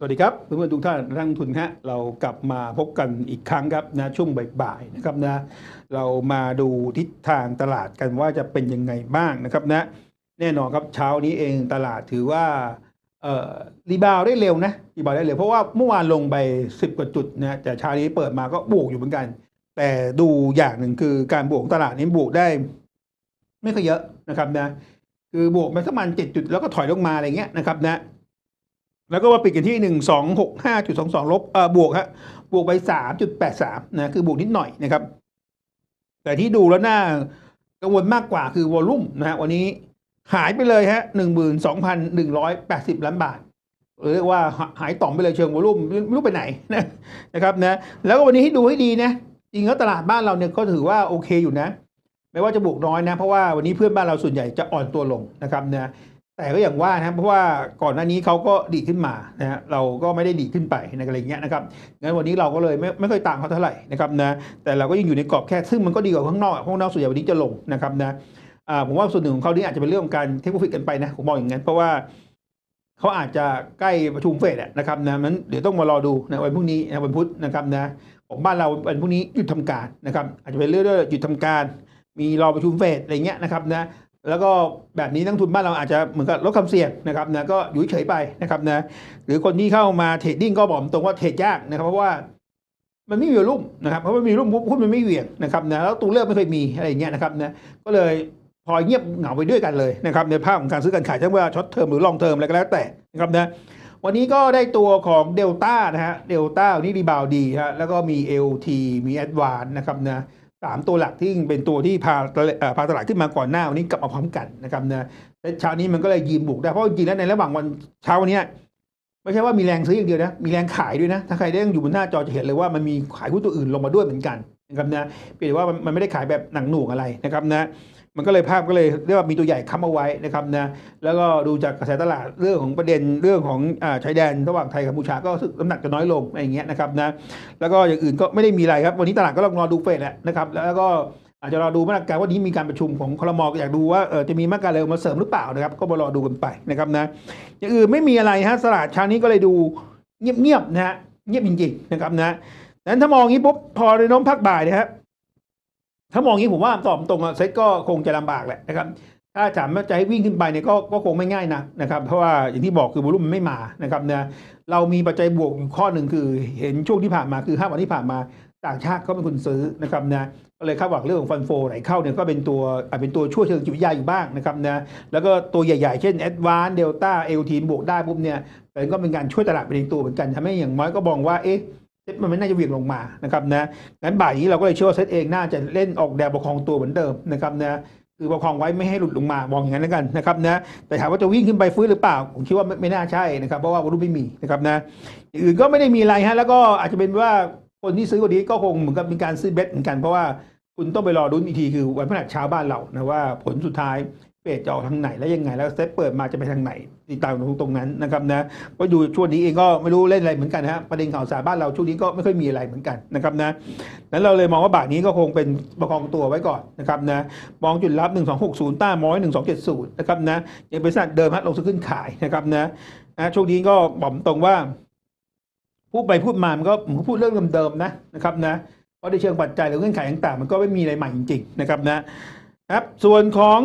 สวัสดีครับเพื่อนๆทุกท่านนักลงทุนฮะเรากลับมาพบกันอีกครั้งครับนะช่วงบ่ายๆนะครับนะเรามาดูทิศทางตลาดกันว่าจะเป็นยังไงบ้างนะครับนะแน่นอนครับเช้านี้เองตลาดถือว่าเอ่อรีบาวได้เร็วนะรีบาวได้เร็วเพราะว่าเมื่อวานลงไป 10 กว่าจุดนะแต่เช้านี้เปิดมาก็บวกอยู่เหมือนกัน แต่ดูอย่างหนึ่งคือการบวกตลาดนี้บวกได้ ไม่ค่อยเยอะนะครับนะคือบวกมาสักประมาณเจ็ดจุดแล้วก็ถอยลงมาอะไรเงี้ยนะครับนะ แล้วก็มาปิดกันที่หนึ่งสองหกห้าจุดสองสองลบเอ่อบวกฮะบวกไปสามจุดแปดสามนะคือบวกนิดหน่อยนะครับ แต่ที่ดูแล้วน่ากังวลมากกว่าคือวอลลุ่มนะฮะวันนี้หายไปเลยฮะหนึ่งหมื่นสองพันหนึ่งร้อยแปดสิบล้านบาทเรียกว่าหายต่อมไปเลยเชิงวอลุ่มไม่รู้ไปไหนนะนะครับนะแล้วก็วันนี้ให้ดูให้ดีนะจริงแล้วตลาดบ้านเราเนี่ยก็ถือว่าโอเคอยู่นะ ไม่ว่าจะบวกน้อยนะ เพราะว่าวันนี้เพื่อนบ้านเราส่วนใหญ่จะอ่อนตัวลงนะครับนะ แต่ก็อย่างว่านะเพราะว่าก่อนหน้านี้เขาก็ดีขึ้นมานะฮะเราก็ไม่ได้ดีขึ้นไปในอะไรอย่างเงี้ยนะครับงั้นวันนี้เราก็เลยไม่ไม่ค่อยต่างเขาเท่าไหร่นะครับนะแต่เราก็ยังอยู่ในกรอบแค่ซึ่งมันก็ดีกว่าข้างนอกข้างนอกส่วนใหญ่วันนี้จะลงนะครับนะผมว่าส่วนหนึ่งของเขานี่อาจจะเป็นเรื่องของการเทคโปรฟิตกันไปนะผมมองอย่างนั้นเพราะว่าเขาอาจจะใกล้ประชุมเฟดนะครับนะมันเดี๋ยวต้องมารอดูนะวันพรุ่งนี้นะวันพุธนะครับนะของบ้านเราวันพรุ่งนี้หยุดทำการนะครับอาจจะเป็นเรื่องด้วยหยุดทำการ มีรอประชุมเฟดอะไรเงี้ยนะครับนะ แล้วก็แบบนี้นักทุนบ้านเราอาจจะเหมือนกับลดความเสี่ยงนะครับนะก็อยู่เฉยไปนะครับนะหรือคนที่เข้ามาเทรดดิ้งก็บอกตรงว่าเทรดยากนะครับเพราะว่ามันไม่มีรุ่มนะครับเพราะว่ามีรุ่มหุ้นมันไม่เหวี่ยงนะครับนะแล้วตัวเลือกไม่เคยมีอะไรเงี้ยนะครับนะก็เลยพอยเงียบเหงาไปด้วยกันเลยนะครับในภาพของการซื้อการขายทั้งว่าช็อตเทอมหรือลองเทอมอะไรก็แล้วแต่นะครับนะวันนี้ก็ได้ตัวของเดลต้านะฮะเดลต้านนี้รีบาวดีฮะแล้วก็มี LT มีแอดวานนะครับนะ สามตัวหลักที่เป็นตัวที่พาตลาดเอ่อพาตลาดขึ้นมาก่อนหน้าวันนี้กลับมาพร้อมกันนะครับนะแต่เช้านี้มันก็เลยยืนบุกได้เพราะจริงๆแล้วในระหว่างวันเช้าวันนี้ไม่ใช่ว่ามีแรงซื้ออย่างเดียวนะมีแรงขายด้วยนะถ้าใครได้อยู่บนหน้าจอจะเห็นเลยว่ามันมีขายหุ้นตัวอื่นลงมาด้วยเหมือนกันนะครับนะเพียงแต่ว่ามันมันไม่ได้ขายแบบหนังหน่วงอะไรนะครับนะ มันก็เลยภาพก็เลยเรียกว่ามีตัวใหญ่ค้ำเอาไว้นะครับนะแล้วก็ดูจากกระแสตลาดเรื่องของประเด็นเรื่องของอ่าชายแดนระหว่างไทยกับกัมพูชาก็รู้สึกน้ำหนักจะน้อยลงอะไรอย่างเงี้ยนะครับนะแล้วก็อย่างอื่นก็ไม่ได้มีอะไรครับ วันนี้ตลาดก็ลองรอดูเฟดแหละนะครับแล้วก็อาจจะรอดูมาตรการว่านี้มีการประชุมของคลมอยากดูว่าเออจะมีมาตรการอะไรมาเสริมหรือเปล่านะครับ ก็มารอดูกันไปนะครับนะอย่างอื่นไม่มีอะไรฮะตลาดเช้านี้ก็เลยดูเงียบๆนะฮะเงียบจริงๆนะครับนะนั้นถ้ามองอย่างนี้ปุ๊บพอในน้มพักบ่ายนะฮะ ถ้ามองอย่างนี้ผมว่าตอบตรงอะเซ็ตก็คงจะลำบากแหละนะครับถ้าถามว่าจะให้วิ่งขึ้นไปเนี่ยก็ก็คงไม่ง่ายนะนะครับ เพราะว่าอย่างที่บอกคือวอลุ่มมันไม่มานะครับนะเรามีปัจจัยบวกอยู่ข้อหนึ่งคือเห็นช่วงที่ผ่านมาคือ5วันที่ผ่านมาต่างชาติก็เป็นคนซื้อนะครับนะก็เลยคาดหวังเรื่องของฟันโฟไหลเข้าเนี่ยก็เป็นตัวอาจเป็นตัวช่วยเชิงจิตวิทยาอยู่บ้างนะครับนะแล้วก็ตัวใหญ่ๆ เช่น a d v a n c e Delta l t บวกได้ปุ๊บเนี่ยก็เป็นการช่วยตลาดไปในตัวเหมือนกันทำให้อย่างน้อยก็มองว่าเอ๊ะ เซตมันไม่น่าจะเวี่ยงลงมานะครับนะงั้นบ่ายนี้เราก็เลยเชื่อว่าเซตเองน่าจะเล่นออกแนวประคองตัวเหมือนเดิมนะครับนะคือประคองไว้ไม่ให้หลุดลงมามองอย่างนั้นแล้วกันนะครับนะแต่ถามว่าจะวิ่งขึ้นไปฟื้นหรือเปล่า ผมคิดว่าไม่ไม่น่าใช่นะครับเพราะว่าวอลุ่มไม่มีนะครับนะอื่นก็ไม่ได้มีอะไรฮะแล้วก็อาจจะเป็นว่าคนที่ซื้อวันนี้ก็คงเหมือนกับมีการซื้อเบสเหมือนกันเพราะว่าคุณต้องไปรอรุ้นอีกทีคือวันพฤหัสเช้าบ้านเรานะว่าผลสุดท้าย เฟดจะออกทางไหนและยังไง แล้วเซตเปิดมาจะไปทางไหนติดตามตรงตรงนั้นนะครับนะก็ดูช่วงนี้เองก็ไม่รู้เล่นอะไรเหมือนกันฮะประเด็นข่าวสารบ้านเราช่วงนี้ก็ไม่ค่อยมีอะไรเหมือนกันนะครับนะนั้นเราเลยมองว่าบาทนี้ก็คงเป็นประคองตัวไว้ก่อนนะครับนะมองจุดรับ 1260 ต้านมอย 1270 นะครับนะยังเป็นสัตว์เดิมฮะลงซื้อขึ้นขายนะครับนะนะช่วงนี้ก็บอกตรงว่า พูดไปพูดมามันก็ผมก็พูดเรื่องเดิมๆนะนะครับนะเพราะในเชิงปัจจัยหรือเงื่อนไขต่างๆมันก็ไม่มีอะไรใหม่จริงๆนะครับนะครับส่วนของ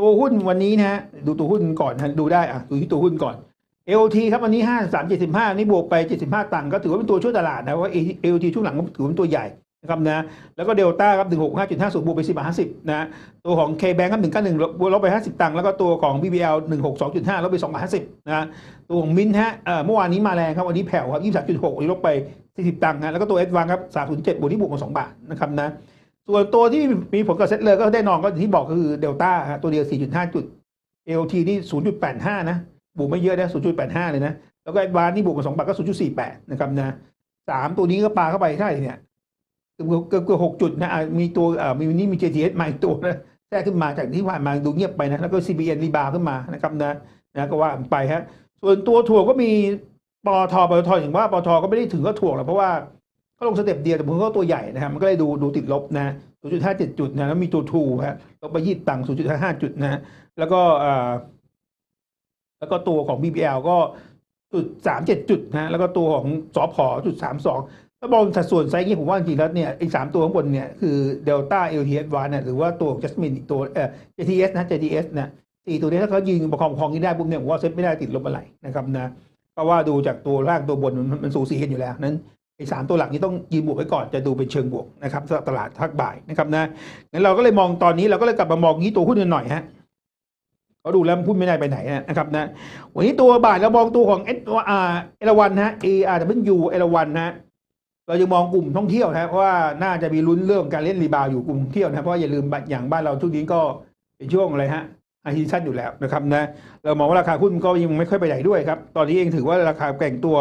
ตัวหุ้นวันนี้นะฮะดูตัวหุ้นก่อนนะดูได้อะดูที่ตัวหุ้นก่อน LT ครับวันนี้5375นี่บวกไป75ตังค์ก็ถือว่าเป็นตัวช่วยตลาดนะเพราะว่า LT ช่วงหลังก็ถือว่าเป็นตัวใหญ่นะครับนะแล้วก็เดลต้าครับ165.50บวกไป10 50นะตัวของ K-Bank ครับ191ลบลบไป50ตังค์แล้วก็ตัวของ BBL 162.5ลบไป2 50นะตัวของมินฮะเอ่อเมื่อวานนี้มาแรงครับวันนี้แผ่วครับ23.6วันนี้ลบไป40ตังค์นะแล้วก็ตัว S1 ครับ307บวกที่บวกมา2บาทนะครับนะ ส่วนตัวที่มีผลกับเซ็ตเลยก็ได้นอนก็ที่บอกก็คือเดลต้าตัวเดียว 4.5 จุด LT นี่ 0.85 นะ บวกไม่เยอะนะ 0.85 เลยนะ แล้วก็แอดวานนี่บวกมา2บาทก็ 0.48 นะครับนะสามตัวนี้ก็ปาเข้าไปเท่าไหร่เนี่ยเกือบเกือบหกจุดนะมีตัวเอ่มีนี่มี JTS มาอีกตัวนะแทรกขึ้นมาจากที่ผ่านมาดูเงียบไปนะ แล้วก็ CBN รีบาวขึ้นมานะครับนะนะก็ว่าไปฮะส่วนตัวถั่วก็มีปตทปตทอย่างว่าปตทก็ไม่ได้ถึงก็ถ่วงหรอกเพราะว่า ก็ลงสเต็ปเดียวแต่ผมก็ตัวใหญ่นะครับมันก็เลยดูดูติดลบนะ0.57 จุดนะแล้วมีตัวทูฮะลบไปยี่ตังค์0.55 จุดนะแล้วก็อ่อแล้วก็ตัวของ BBL ก็จุดสามเจ็ดจุดนะแล้วก็ตัวของสอพอจุดสามสองถ้ามองสัดส่วนไซส์นี้ผมว่าจริงๆแล้วเนี่ยไอ้สามตัวข้างบนเนี่ยคือเดลต้าเอลทีเอสวานเนี่ยหรือว่าตัวของ Jasmine อีกตัวเอ่อ JTS นะ JTS นะสี่ตัวนี้ถ้าเขายืนประคองประคองนี้ได้ปุ๊บเนี่ยผมว่าเซ็ตไม่ได้ติดลบอะไรนะครับนะเพราะว่าดูจากตัวล่างตัวบนมันมันสูสีกันอยู่แล้วนั้น ไอ้สามตัวหลักนี้ต้องยืนบวกไว้ก่อนจะดูเป็นเชิงบวกนะครับสำหรับตลาดทักบ่ายนะครับนะงั้นเราก็เลยมองตอนนี้เราก็เลยกลับมามองนี้ตัวหุ้นกันหน่อยฮะเขาดูแล้วมันพูดไม่ได้ไปไหนนะครับนะวันนี้ตัวบ่ายเรามองตัวของเอสอาร์เอราวันฮะ A R W เบิลยูเอราวันนะเราจะมองกลุ่มท่องเที่ยวนะเพราะว่าน่าจะมีลุ้นเรื่องการเล่นรีบาวอยู่กลุ่มท่องเที่ยวนะเพราะอย่าลืมอย่างบ้านเราทุกนี้ก็เป็นช่วงอะไรฮะไอซีซั่นอยู่แล้วนะครับนะเรามองว่าราคาหุ้นก็ยังไม่ค่อยไปไหนด้วยครับตอนนี้เองถือว่าราคาแกว่งตัว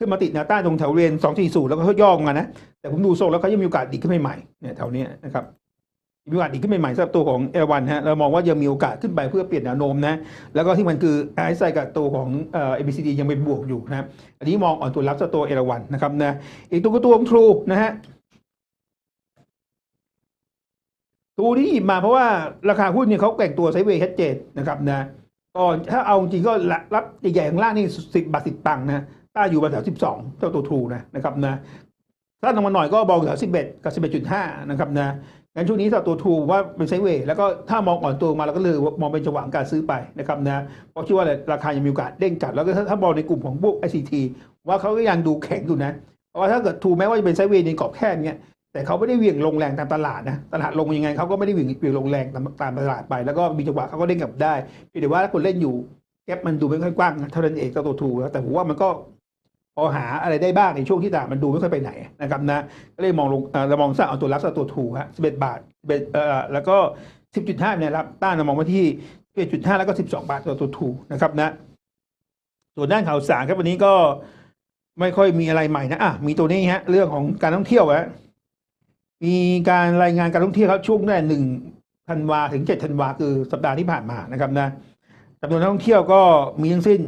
ขึ้นมาติดแนวต้านตรงแถวเรียน240 แล้วก็ย่อลงมานะ แต่ผมดูทรงแล้วเขายังมีโอกาสดีขึ้นใหม่ๆเนี่ยแถวเนี้ยนะครับมีโอกาสดีขึ้นใหม่ๆสำหรับตัวของเอราวันฮะเรามองว่ายังมีโอกาสขึ้นไปเพื่อเปลี่ยนแนวโน้มนะแล้วก็ที่มันคือไอซ์ไซกับตัวของเอ่อ ABCD ยังเป็นบวกอยู่นะอันนี้มองอ่อนตัวรับสำหรับตัวเอราวันนะครับนะอีกตัวก็ตัวของทรูนะฮะตัวที่หยิบมาเพราะว่าราคาหุ้นเนี่ยเขาแกว่งตัวไซเวย์ชัดเจนนะครับนะก็ถ้าเอาจริงก็รับใหญ่ๆข้างล่างนี่สิบบาทสิบตังค์นะ ถ้าอยู่บนแถวสิบสองเท่าตัวทูนะนะครับนะถ้าลงมาหน่อยก็บอกแถวสิบเอ็ดกับสิบเอ็ดจุดห้านะครับนะงั้นช่วงนี้สำหรับตัวทูว่าเป็นไซเวย์แล้วก็ถ้ามองอ่อนตัวมาเราก็เลยมองเป็นจังหวะการซื้อไปนะครับนะเพราะคิดว่าราคายังมีโอกาสเด้งจัดแล้วก็ถ้าถ้ามองในกลุ่มของพวก ICT ว่าเขาก็ยังดูแข็งอยู่นะเพราะว่าถ้าเกิดทูแม้ว่าจะเป็นไซเวย์ในกรอบแค่เนี้ยแต่เขาไม่ได้เวี่ยงลงแรงตามตลาดนะตลาดลงยังไงเขาก็ไม่ได้เวี่ยงเวี่ยงลงแรงตามตามตลาดไป แล้วก็มีจังหวะเขาก็เด้งกลับได้เพียงแต่ว่าถ้าคนเล่นอยู่แก๊ปมันดูไม่ค่อยกว้างเท่านั้นเองตัวทูแต่ผมว่ามันก็ พอหาอะไรได้บ้างในช่วงที่ตลาดมันดูไม่ค่อยไปไหนนะครับนะก็เลยมองลงเรามองสร้างเอาตัวรับกับตัวถูกฮะ11บเอ็ดบาทเอ่อแล้วก็10.5เนี่ยรับต้านเรามองมาที่11.5แล้วก็12บาทตัวตัวถูกนะครับนะส่วนด้านข่าวสารครับวันนี้ก็ไม่ค่อยมีอะไรใหม่นะอะมีตัวนี้ฮะเรื่องของการท่องเที่ยวฮะมีการรายงานการท่องเที่ยวครับช่วงตั้งแต่หนึ่งธันวาถึงเจ็ดธันวาคือสัปดาห์ที่ผ่านมานะครับนะจำนวนนักท่องเที่ยวก็มีทั้งสิ้น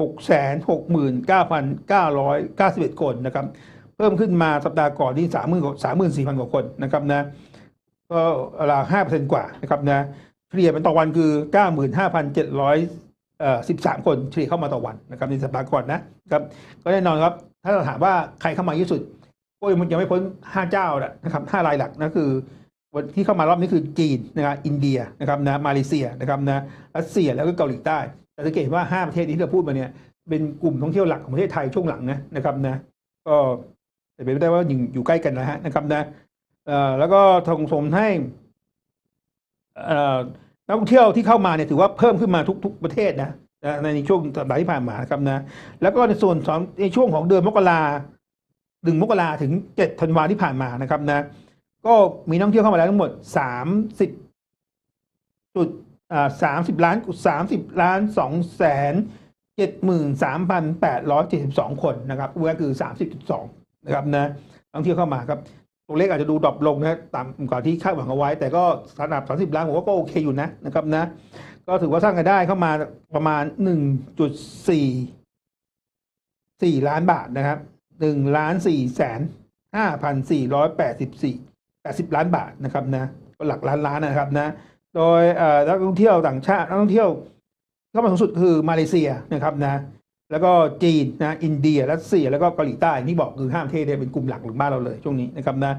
หกแสนหกหมื่นเก้าพันเก้าร้อยเก้าสิบเอ็ดคนนะครับ เพิ่มขึ้นมาสัปดาห์ก่อนที่สามหมื่นสามหมื่นสี่พันกว่าคนนะครับนะก็ราวห้าเปอร์เซ็นกว่านะครับนะเฉลี่ยเป็นต่อวันคือเก้าหมื่นห้าพันเจ็ดร้อยเอ่อสิบสามคนเฉลี่ยเข้ามาต่อวันนะครับในสัปดาห์ก่อนนะครับก็แน่นอนครับ ถ้าเราถามว่าใครเข้ามาเยอะสุดก็ยังยังไม่พ้นห้าเจ้าแหละนะครับห้ารายหลักนั่นคือวันที่เข้ามารอบนี้คือจีนนะครับอินเดียนะครับนะมาเลเซียนะครับนะรัสเซียแล้วก็เกาหลีใต้ แต่สังเกตว่าห้าประเทศนี้ที่เราพูดมาเนี่ยเป็นกลุ่มท่องเที่ยวหลักของประเทศไทยช่วงหลังนะนะครับนะ ก็เป็นไปได้ว่าอยู่อยู่ใกล้กันนะฮะนะครับนะแล้วก็ส่งสมให้นักท่องเที่ยวที่เข้ามาเนี่ยถือว่าเพิ่มขึ้นมาทุกทุกประเทศนะในช่วงสัปดาห์ที่ผ่านมานะครับนะ แล้วก็ในส่วนของในช่วงของเดือนมกราหนึ่งมกราถึงเจ็ดธันวาที่ผ่านมานะครับนะ ก็มีนักท่องเที่ยวเข้ามาแล้วทั้งหมดสามสิบจุด สามสิบล้านสามสิบล้านสองแสนเจ็ดหมื่นสามพันแปดร้อยเจ็ดสิบสองคนนะครับก็คือสามสิบจุดสองนะครับนะท่องเที่ยวเข้ามาครับตัวเลขอาจจะดูดรอปลงนะต่ำกว่าที่คาดหวังเอาไว้ แต่ก็สำหรับสามสิบล้านผมว่าก็โอเคอยู่นะนะครับนะ ก็ถือว่าสร้างรายได้เข้ามาประมาณหนึ่งจุดสี่สี่ล้านบาทนะครับหนึ่งล้านสี่แสนห้าพันสี่ร้อยแปดสิบสี่แปดสิบล้านบาทนะครับนะก็หลักล้านล้านนะครับนะ โดยนักท่องเที่ยวต่างชาตินักท่องเที่ยวเข้ามาสูงสุดคือมาเลเซียนะครับนะแล้วก็จีนนะอินเดียรัสเซียแล้วก็เกาหลีใต้นี่บอกคือห้าประเทเนี่ยเป็นกลุ่มหลักของบ้านเราเลยช่วงนี้นะครับนะ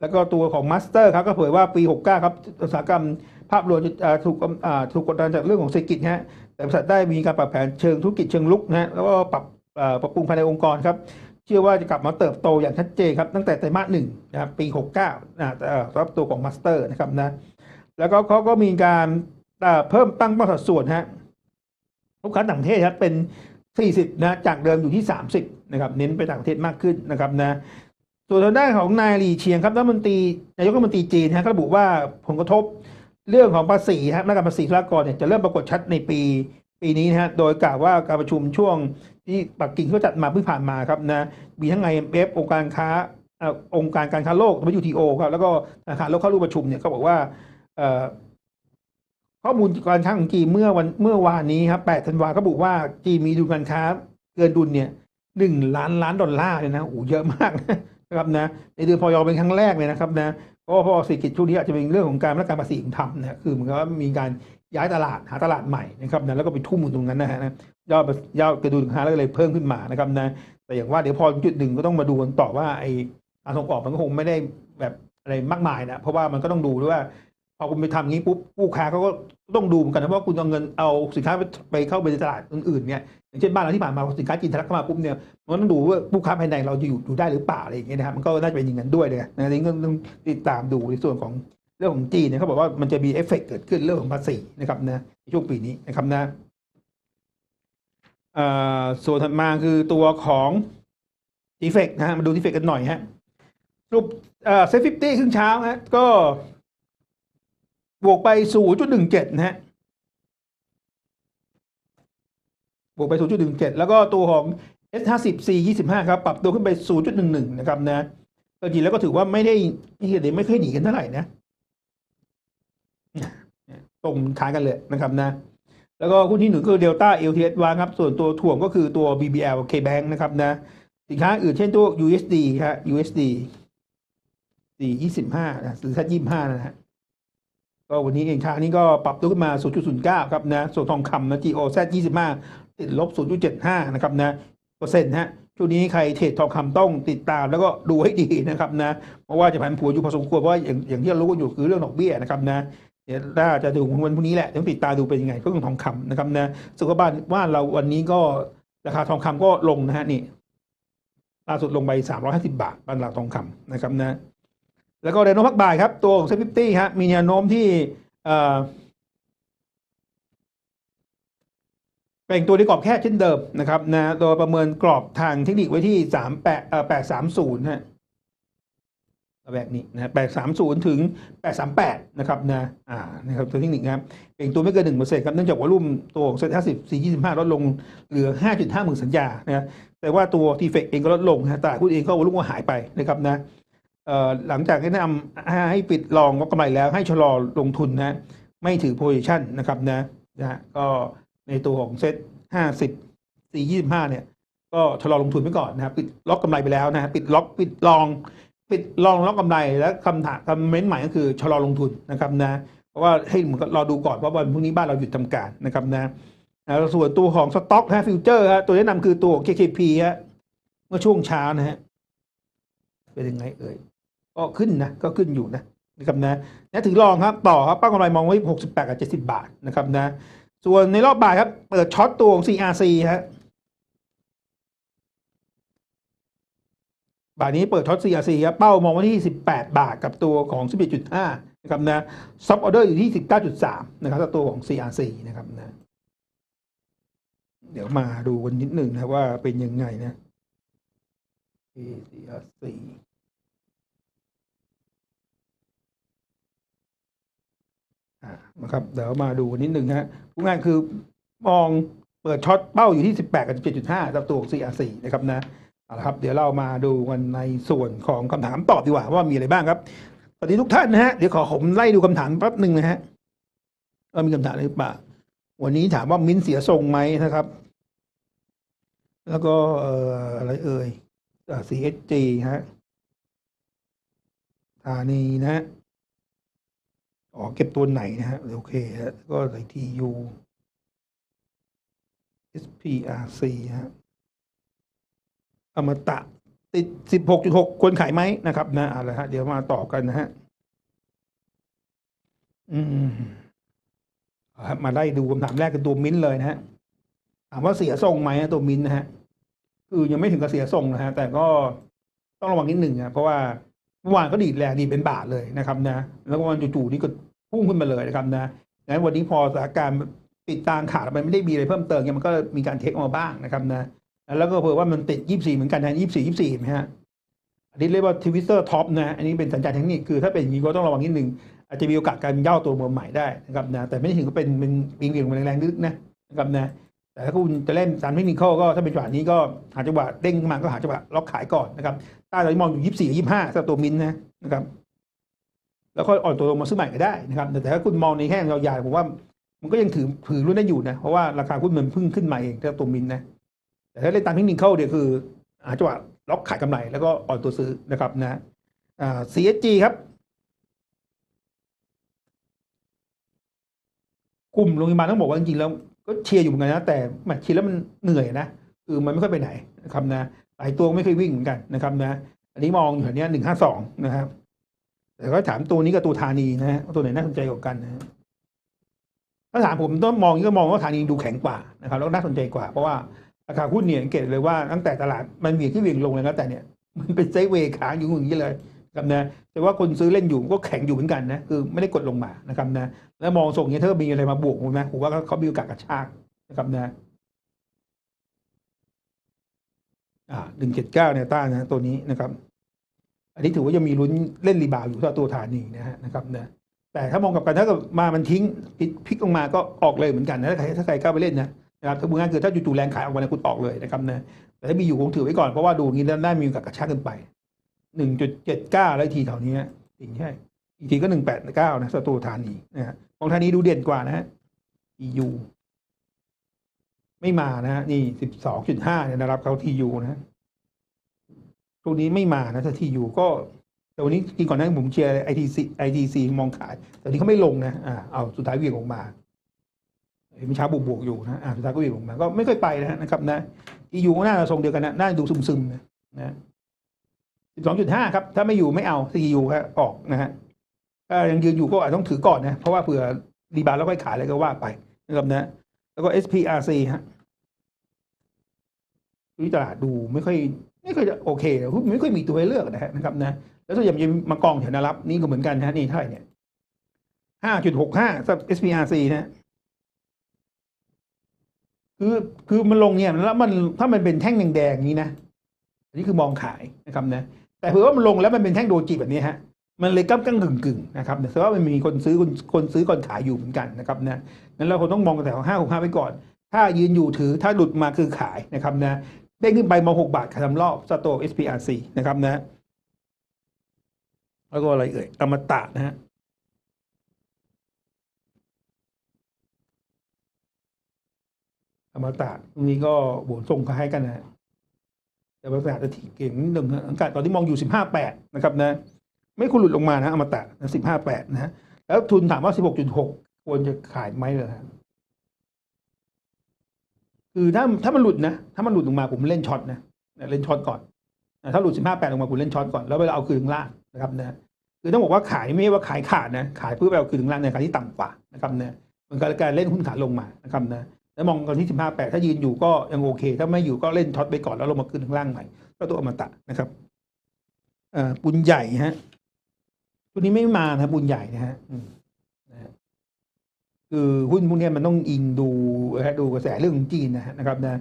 แล้วก็ตัวของมาสเตอร์ครับก็เผยว่าปี 69 ครับอุตสาหกรรมภาพรวมถูกถูกกดดันจากเรื่องของเศรษฐกิจนะฮะแต่บริษัทได้มีการปรับแผนเชิงธุรกิจเชิงลุกนะแล้วก็ปรับปรับปรุงภายในองค์กรครับเชื่อว่าจะกลับมาเติบโตอย่างชัดเจนครับตั้งแต่ไตรมาสหนึ่งนะครับปี 69นะเอ่อสำหรับตัวของมาสเตอร์นะครับนะ แล้วก็เขาก็มีการเพิ่มตั้งเป้าสัดส่วนฮะลูกค้าต่างประเทศครับเป็น 40 นะจากเดิมอยู่ที่ 30 นะครับ เน้นไปต่างประเทศมากขึ้นนะครับนะส่วนทางด้านของนายหลีเชียงครับรัฐมนตรีนายกรัฐมนตรีจีนฮะก็ระบุว่าผลกระทบเรื่องของภาษีฮะมาตรการภาษีธุรกรเนี่ยจะเริ่มปรากฏชัดในปีปีนี้นะฮะโดยกล่าวว่าการประชุมช่วงที่ปักกิ่งเขาจัดมาเพิ่งผ่านมาครับนะมีทั้ง IMF องค์การค้าองค์การการค้าโลก WTO ครับแล้วก็ธนาคารโลกเข้าร่วมประชุมเนี่ยเขาบอกว่า ข้อมูลการค้าของจีนเมื่อวันเมื่อวานนี้ครับ8ธันวาก็บอกว่าจีนมีดุลการค้าเกินดุลเนี่ยหนึ่งล้านล้านดอลลาร์เลยนะโอ้เยอะมากนะครับนะในเดือนพยเป็นครั้งแรกเลยนะครับนะเพราะว่าพอเศรษฐกิจช่วงนี้อาจจะเป็นเรื่องของการมาตรการภาษีของทำนะคือเหมือนกับว่ามีการย้ายตลาดหาตลาดใหม่นะครับนะแล้วก็ไปทุ่มอยู่ตรงนั้นนะฮะนะยอดยอดกระดูกค้าแล้วก็เลยเพิ่มขึ้นมานะครับนะแต่อย่างว่าเดี๋ยวพอจุดหนึ่งก็ต้องมาดูกันต่อว่าไอ้การส่งออกมันก็คงไม่ได้แบบอะไรมากมายนะเพราะว่ามันก็ต้องดูด้วยว่า พอคุณไปทำงี้ปุ๊บผู้ค้าเขาก็ต้องดูเหมือนกันนะว่าคุณเอาเงินเอาสินค้าไปเข้าไปในตลาดอื่นๆเนี่ยอย่างเช่นบ้านเราที่ผ่านมาสินค้าจีนทะลักเข้ามาปุ๊บเนี่ยมันก็ต้องดูว่าผู้ค้าภายในเราจะอยู่อยู่ได้หรือเปล่าอะไรอย่างเงี้ยนะครับมันก็น่าจะเป็นอย่างนั้นด้วยเลยนะอันนี้ก็ต้องติดตามดูในส่วนของเรื่องของจีนเนี่ยเขาบอกว่ามันจะมีเอฟเฟกต์เกิดขึ้นเรื่องของภาษีนะครับนะในช่วงปีนี้นะครับนะส่วนถัดมาคือตัวของดีเฟกนะฮะมาดูดีเฟกกันหน่อยฮะรุปเซฟฟิตี้ครึ่งเช้าฮะก็ บวกไป0.17นะฮะบวกไป0.17แล้วก็ตัวของ S50 C25 ครับ ปรับตัวขึ้นไป0.11นะครับนะก็จริงแล้วก็ถือว่าไม่ได้ไม่เห็นไม่ค่อยหนีกันเท่าไหร่นะตรงค้ายกันเลยนะครับนะ แล้วก็หุ้นที่หนึ่งคือเดลต้า LTS วางครับ ส่วนตัวถ่วงก็คือตัว BBL KBank นะครับนะ สินค้าอื่นเช่นตัว USD ครับ USD 425นะหรือถ้า25นะฮะ ก็วันนี้เองชานี้ก็ปรับตัวขึ้นมา 0.09 ครับนะส่วนทองคำนะ GOZ 25 ติดลบ 0.75 นะครับนะเปอร์เซ็นต์ฮะช่วงนี้ใครเทรดทองคำต้องติดตามแล้วก็ดูให้ดีนะครับนะเพราะว่าจะผันผวนอยู่พอสมควรเพราะว่าอย่างอย่างที่เรารู้กันอยู่คือเรื่องดอกเบี้ยนะครับนะเดี๋ยวน่าจะดูวันพรุ่งนี้แหละต้องติดตามดูเป็นยังไงก็เรื่องทองคำนะครับนะสุขบ้านว่าเราวันนี้ก็ราคาทองคำก็ลงนะฮะนี่ล่าสุดลงไป 350 บาทบ้านเราทองคำนะครับนะ แล้วก็เดโนพักบ่ายครับ ตัวของเซฟิตี้ฮะมีแนวโน้มที่เอ่อเป็นตัวที่กรอบแค่เช่นเดิมนะครับนะโดยประเมินกรอบทางเทคนิคไว้ที่สามแปดเอ่อแปดสามศูนย์ฮะแบบนี้นะแปดสามศูนย์ถึงแปดสามแปดนะครับนะอ่านะครับตัวเทคนิคครับเป็นตัวไม่เกินหนึ่งเปอร์เซ็นต์ครับเนื่องจากวอลุ่มตัวของเซ็ตห้าสิบสี่ยี่สิบห้าลดลงเหลือห้าจุดห้าหมื่นสัญญานะแต่ว่าตัวทีเฟกเองก็ลดลงนะตลาดหุ้นเองก็วอลุ่มก็หายไปนะครับนะ หลังจากแนะนำให้ปิดลองงบกำไรแล้วให้ชะลอลงทุนนะไม่ถือโพซิชันนะครับนะนะก็ในตัวของเซ็ตห้าสิบสี่ยี่สิบห้าเนี่ย ก็ชะลอลงทุนไปก่อนนะครับปิดล็อกกำไรไปแล้วนะปิดล็อกปิดลอง ปิดลองล็อกกำไรแล้วคำถามคอมเม้นต์ใหม่ก็คือชะลอลงทุนนะครับนะเพราะว่าให้เหมือนกับรอดูก่อนเพราะวันพรุ่งนี้บ้านเราหยุดทำการนะครับนะแล้วส่วนตัวของสต็อกฮะฟิวเจอร์ฮะตัวแนะนำคือตัว KKP ฮะเมื่อช่วงเช้านะฮะเป็นยังไงเอ่ย ก็ขึ้นนะก็ขึ้นอยู่นะนะครับนะนะถือลองครับต่อครับป้ากำไรมองไว้ 68 กับ 70 บาทนะครับนะส่วนในรอบบ่ายครับ เปิดช็อตตัวของ CRC ฮะบ่ายนี้เปิดช็อต CRC ครับเป้ามองไว้ที่ 18 บาทกับตัวของ 11.5นะครับนะซับออเดอร์อยู่ที่ 19.3นะครับกับตัวของ CRC นะครับนะเดี๋ยวมาดูกันนิดหนึ่งนะว่าเป็นยังไงนะ CRC นะครับเดี๋ยวมาดูนิดหนึ่งฮะพูดง่ายคือมองเปิดช็อตเป้าอยู่ที่ 18 กับ 17.5ตัวตัวของ CRC นะครับนะเอาละครับ เดี๋ยวเรามาดูกันในส่วนของคำถามตอบดีกว่า ว่ามีอะไรบ้างครับสวัสดีทุกท่านนะฮะเดี๋ยวขอผมไล่ดูคำถามแป๊บหนึ่งนะฮะว่ามีคำถามอะไรหรือเปล่าวันนี้ถามว่ามิ้นท์เสียทรงไหมนะครับ แล้วก็เอ่ออะไรเอ่ยอ่า CSG ฮะธานีนะฮะ อ๋อเก็บตัวไหนนะฮะโอเคฮะก็ใส่ TU SPRC ฮะอมตะ ติด16.6ควรขายไหมนะครับ นะอาละฮะ เดี๋ยวมาต่อกันนะฮะ อืมครับมาไล่ดูคำถามแรกคือตัวมิ้นท์เลยนะฮะถามว่าเสียทรงไหมนะตัวมิ้นท์นะฮะ คือยังไม่ถึงกับเสียทรงนะฮะ แต่ก็ต้องระวังนิดหนึ่งนะเพราะว่า เมื่อวานก็ดีดแรงดีดเป็นบาทเลยนะครับนะ แล้ววันจู่ๆนี่ก็พุ่งขึ้นมาเลยนะครับนะงั้นวันนี้พอสถานการณ์ปิดตางขาดมันไม่ได้มีอะไรเพิ่มเติมเนี่ยมันก็มีการเทคออกมาบ้างนะครับนะ แล้วก็เผื่อว่ามันติด 24 เหมือนกันแทน 24 24เห็นไหมฮะอันนี้เรียกว่าทวิสเตอร์ท็อปนะ อันนี้เป็นสัญญาณเทคนิคคือถ้าเป็นอย่างนี้ก็ต้องระวังนิดนึงอาจจะมีโอกาสการย่อตัวเบอร์ใหม่ได้นะครับนะแต่ไม่ถึงกับเป็นเป็นวิ่งวิ่งแรงๆลึกนะนะครับนะ แต่ถ้าคุณจะเล่นสารเทคนิคก็ถ้าเป็นจังหวะนี้ก็หาจังหวะเด้งขึ้นมาก็หาจังหวะล็อกขายก่อนนะครับถ้าเรามองอยู่24 25สำหรับตัวมินนะนะครับ แล้วก็อ่อนตัวลงมาซื้อใหม่ก็ได้นะครับ แต่ถ้าคุณมองในแห้งยาวๆผมว่า มันก็ยังถือถือรุ่นได้อยู่นะ เพราะว่าราคาหุ้นมันพิ่งขึ้นมาเองสำหรับตัวมินนะ แต่ถ้าเล่นตามเทคนิคเข้าเดี๋ยวคือหาจังหวะล็อกขายกำไรแล้วก็อ่อนตัวซื้อนะครับนะอ่า CSG ครับกลุ่มโรงพยาบาลต้องบอกว่าจริงๆแล้ว ก็เชียร์อยู่เหมือนกันนะแต่แหมเชียร์แล้วมันเหนื่อยนะคือมันไม่ค่อยไปไหนนะครับนะหลายตัวไม่เคยวิ่งเหมือนกันนะครับนะอันนี้มองอยู่แถวนี้หนึ่งห้าสองนะครับแต่ก็ถามตัวนี้กับตัวธานีนะฮะตัวไหนน่าสนใจกว่ากันนะถ้าถามผมต้องมองก็มองว่าธานีดูแข็งกว่านะครับแล้วน่าสนใจกว่าเพราะว่าราคาหุ้นเนี่ยสังเกตเลยว่าตั้งแต่ตลาดมันเหวี่ยงขึ้นเหวี่ยงลงเลยนะแต่เนี่ยมันเป็นไซด์เวย์ค้างอยู่อย่างนี้เลย ครับนะแต่ว่าคนซื้อเล่นอยู่ก็แข็งอยู่เหมือนกันนะคือไม่ได้กดลงมานะครับนะแล้วมองส่งเนี้ยถ้ามีอะไรมาบวกผมนะผมว่าเขามีโอกาสกระชากนะครับนะอ่าหนึ่งเจ็ดเก้าเนี่ยต้านนะตัวนี้นะครับ อันนี้ถือว่ายังมีลุ้นเล่นรีบาวอยู่ถ้าตัวฐานนี้นะฮะนะครับนะแต่ถ้ามองกับกันถ้าเกิดมามันทิ้งพลิกพลิกลงมาก็ออกเลยเหมือนกันนะถ้าใครถ้าใครกล้าไปเล่นนะนะครับถ้าพูดง่ายคือถ้าจู่ๆแรงขายออกมาเนี่ยคุณออกเลยนะครับนะแต่ถ้ามีอยู่คงถือไว้ก่อนเพราะว่าดูงนี้แล้วได้มีโอกาสกระชากขึ้นไป หนึ่งจุดเจ็ดเก้าแล้วทีแถวนี้จริงใช่ อีกทีก็หนึ่งแปดเก้านะสตูฐานีนะฮะของฐานีดูเด่นกว่านะฮะ EU ไม่มานะฮะนี่สิบสองจุดห้าเนี่ยนะครับเขาทียูนะฮะช่วงนี้ไม่มานะถ้าทียูก็แต่วันนี้จริงก่อนหนานั้นผมเชียร์ไอทีซีไอทีซีมองขาย แต่วันนี้เขาไม่ลงนะอ่าเอาสุดท้ายเวี่ยงลงมาเมื่อเช้าบวกบวกๆอยู่นะอ่าสุดท้ายก็เวี่ยงลงมา ก็ไม่ค่อยไปนะนะครับ นะทียูก็น่าจะทรงเดียวกันนะน่าจะดูซึมๆนะนะ สองจุดห้าครับ ถ้าไม่อยู่ไม่เอาทียูครับออกนะฮะถ้ายังยืนอยู่ก็อาจต้องถือก่อนนะ เพราะว่าเผื่อรีบาวด์แล้วค่อยขายอะไรก็ว่าไปนะครับนะ แล้วก็ SPRC ฮะที่ตลาดดูไม่ค่อยไม่ค่อยจะโอเคไม่ค่อยมีตัวให้เลือกนะฮะนะครับนะ แล้วส่วนใหญ่มันจะมากองแถวนวรับนี่ก็เหมือนกันนะฮะนี่เท่าไหร่เนี่ยห้าจุดหกห้าสำหรับ SPRC นะคือคือมันลงเนี่ยแล้วมันถ้ามันเป็นแท่งแดงๆนี้นะอันนี้คือมองขายนะครับนะ แต่เผื่อว่ามันลงแล้วมันเป็นแท่งโดจิแบบนี้ฮะมันเลยก้ำกั้งกึ่งกึ่งนะครับแต่ว่ามันมีคนซื้อคนคนซื้อคนขายอยู่เหมือนกันนะครับนะงั้นเราคงต้องมองกันแต่ห้าหกห้าไปก่อน ถ้ายืนอยู่ถือถ้าหลุดมาคือขายนะครับนะเด้งขึ้นไปมาหกบาทขายทำรอบสโต SPRC นะครับนะแล้วก็อะไรเอ่ยอมตะนะฮะอมตะตรงนี้ก็บวกทรงคล้ายกันนะ แต่บริษัทจะถี่เก่งนิดหนึ่งนะอังกาศตอนที่มองอยู่สิบห้าแปดนะครับนะไม่ควรหลุดลงมานะอมตะสิบห้าแปดนะฮะแล้วทุนถามว่าสิบหกจุดหกควรจะขายไหมเลยฮะคือถ้าถ้ามันหลุดนะ ถ้ามันหลุดลงมาผมเล่นช็อตนะเล่นช็อตก่อนนะถ้าหลุดสิบห้าแปดลงมาผมเล่นช็อตก่อนแล้วเวลาเอาคืนข้างล่างนะครับนะคือต้องบอกว่าขายไม่ใช่ว่าขายขาดนะขายเพื่อไปเอาคืนข้างล่างในราคาที่ต่ำกว่านะครับนะมือนกับการเล่นหุ้นขาลงมานะครับนะ แล้วมองกันที่สิบห้าแปดถ้ายืนอยู่ก็ยังโอเค ถ้าไม่อยู่ก็เล่นช็อตไปก่อนแล้วลงมาคืนข้างล่างใหม่ก็ตัวอมตะนะครับอ่อปุนใหญ่ฮะตัวนี้ไม่มานะบุญใหญ่นะฮะอืมนะฮะคือหุ้นพวกนี้มันต้องอิงดูนะฮะดูกระแสเรื่องจีนนะนะครับนะ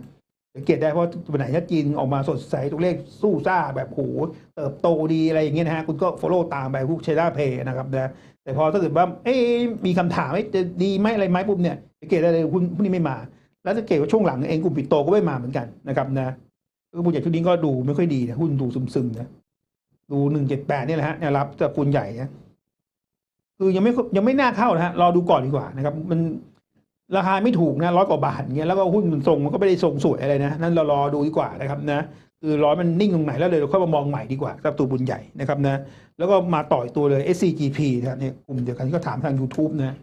สังเกตได้เพราะวันไหนถ้าจีนออกมาสดใสตัวเลขสู้ซ่าแบบโหเติบโตดีอะไรอย่างเงี้ยนะฮะคุณก็ follow ตามไปพวกเชด้าเพย์นะครับนะ แต่พอถ้าเกิดว่าเอ๊มีคำถามว่าจะดีไหมอะไรไหมปุ๊บเนี่ยสังเกตได้เลยหุ้นพวกนี้ไม่มา แล้วสังเกตว่าช่วงหลังเองกลุ่มปิดโตก็ไม่มาเหมือนกันนะครับนะคือบุญใหญ่ชุดนี้ก็ดูไม่ค่อยดีนะหุ้นดูซึมๆนะดูหนึ่งเจ็ดแปดนี่แหละฮะแนวรับจะปูนใหญ่นะคือยังไม่ยังไม่น่าเข้านะฮะรอดูก่อนดีกว่านะครับ มันราคาไม่ถูกนะร้อยกว่าบาทเงี้ยแล้วก็หุ้นมันทรงมันก็ไม่ได้ทรงสวยอะไรนะนั่นเรารอดูดีกว่านะครับนะ คือร้อยมันนิ่งตรงไหนแล้วเลยเราค่อยมามองใหม่ดีกว่าสำหรับตัวบุญใหญ่นะครับนะแล้วก็มาต่อยตัวเลย SCGP นะเนี่ยกลุ่มเดียวกันก็ถามทาง YouTube นะ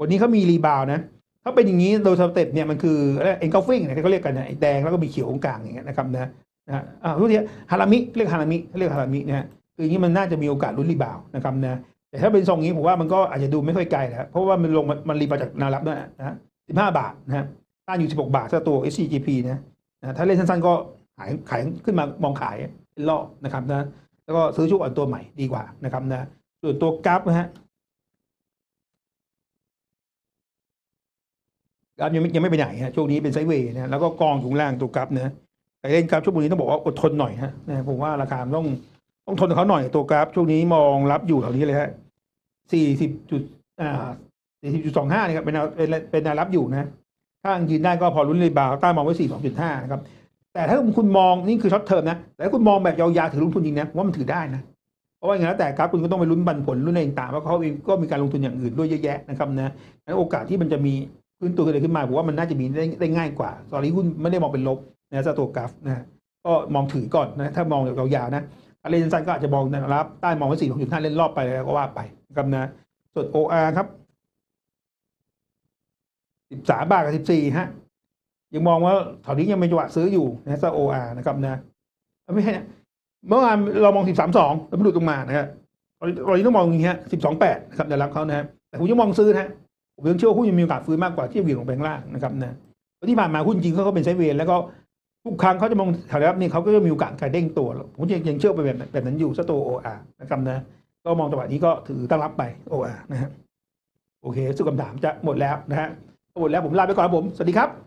วันนี้เขามีรีบาวนะ ถ้าเป็นอย่างนี้โดยสเต็ปเนี่ยมันคือเอ็นกอฟฟิ้งเนี่ยเขาเรียกกันนะไอ้แดงแล้วก็มีเขียวตรงกลางอย่างเงี้ยนะครับนะนะฮะอ่าทุกทีฮารามิเรียกฮารามิเรียกฮารามินะฮะคืออย่างนี้มันน่าจะมีโอกาสลุ้นรีบาวนะครับนะแต่ถ้าเป็นทรงนี้ผมว่ามันก็อาจจะดูไม่ค่อยไกลนะเพราะว่ามันลงมันรีบาวจากนารับด้วยนะฮะสิบห้าบาทนะฮะต้านอยู่สิบหกบาทถ้าตัว SCGP นะ นะถ้าเล่นสั้นๆก็ขายขายขึ้นมามองขายเป็นรอบนะครับนะแล้วก็ซื้อช่วงอ่อนตัวใหม่ดีกว่านะครับนะส่วนตัวกราฟนะฮะกราฟยังไม่ยังไม่ไปไหนฮะช่วงนี้เป็นไซด์เวย์นะแล้วก็กองอยู่ข้างล่างตัวกราฟนะใครเล่นกราฟช่วงนี้ต้องบอกว่าอดทนหน่อยฮะนะผมว่าราคาต้องต้องทนเขาหน่อยตัวกราฟช่วงนี้มองรับอยู่แถวนี้เลยฮะสี่สิบจุดอ่าสี่สิบจุดสองห้านี่ครับเป็นเป็นเป็นแนวรับอยู่นะ ถ้ายังยืนได้ก็พอลุ้นเลยบาวต้ามองไว้สี่สองจุดห้านะครับแต่ถ้าคุณมองนี่คือช็อตเทอมนะแต่ถ้าคุณมองแบบยาวๆถือลงทุนจริงนะว่ามันถือได้นะเพราะว่าอย่างนั้นแต่ครับคุณก็ต้องไปลุ้นปันผลลุ้นอะไรต่างๆเพราะเขาเองก็มีการลงทุนอย่างอื่นด้วยเยอะแยะนะครับนะงั้นโอกาสที่มันจะมีพื้นตัวอะไรขึ้นมาผมว่ามันน่าจะมีได้ได้ง่ายกว่าตอนนี้หุ้นไม่ได้มองเป็นลบนะสตัวกราฟนะก็มองถือก่อนนะถ้ามองยาวๆนะถ้าเล่นสั้นก็อาจจะมองนะครับใต้มองไว้สี่หกจุดห้าเล่นรอบไปแล้วก็ว่าไปนะครับนะส่วน OR ครับ สิบสามบาทกับสิบสี่ฮะ ยังมองว่าแถวนี้ยังเป็นจังหวะซื้ออยู่นะซาโออานะครับนะไม่ใช่เมื่อวานเรามองสิบสามสองแล้วมันหลุดลงมานะครับเราเราต้องมองอย่างนี้ฮะสิบสองแปดนะครับแต่รับเขานะฮะแต่ผมยังมองซื้อนะฮะผมยังเชื่อว่าหุ้นยังมีโอกาสฟื้นมากกว่าที่หวี่ยงลงไปข้างล่างนะครับนะที่ผ่านมาหุ้นจริงเขาก็เป็นไซเวย์แล้วก็ทุกครั้งเขาจะมองแถวรับนี่เขาก็จะมีโอกาสการเด้งตัว ผมยังยังเชื่อไปแบบแบบนั้นอยู่ซาโตโออานะครับนะก็มองจังหวะนี้ก็ถือตั้งรับไปโออานะฮะโอเคสุกคำถามจะหมดแล้วนะฮะ หมดแล้วผมลาไปก่อนครับผม สวัสดีครับ